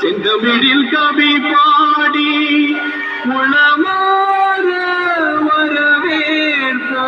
செந்தமிழில் கவி பாடி உளமாற வரவேற்போம்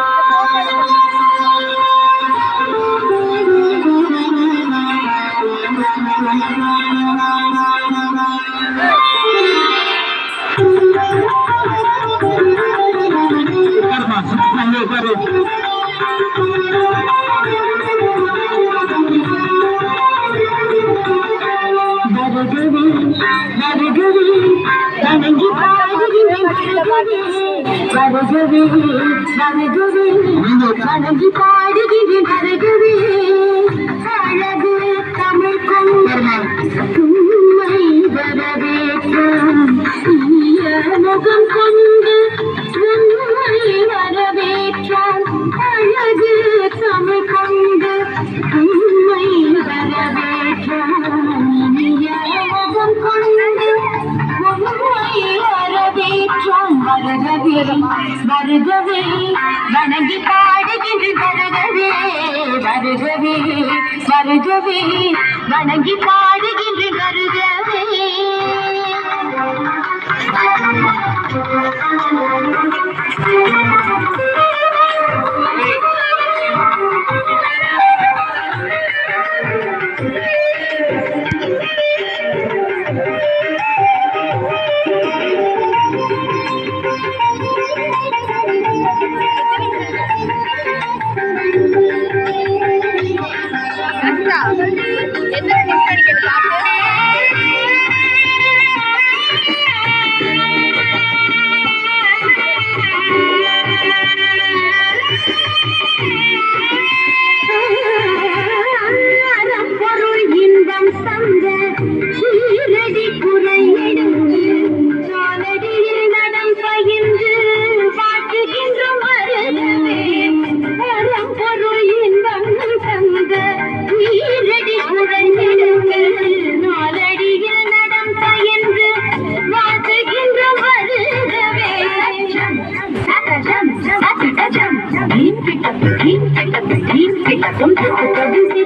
வணங்கி பாடுகிறேன் வருகவே அழகு தமிழ் கொண்மை வரவேற்றும் முகம் கொண்டு வருகவே வணங்கி பாடுகின்ற வருகவே வருகவே வருகவே வணங்கி பாடுகின்ற வருகவே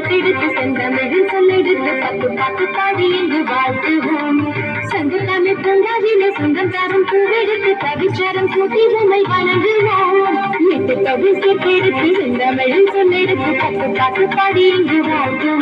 பிடித்து செந்தமிழில் சொல்லெடுத்து பத்து பாட்டு பாடி என்று வாழ்த்துவோம் சங்கத்தமிழ் பொங்காவில சொந்தம் தரும் பூவெடுத்து கவிச்சாரம் கூட்டி உண்மை வணங்குவோம் எட்டு கவிசை எடுத்து செந்தமிழில் சொல்லெடுத்து பத்து பாட்டு பாடி என்று வாழ்த்துவோம்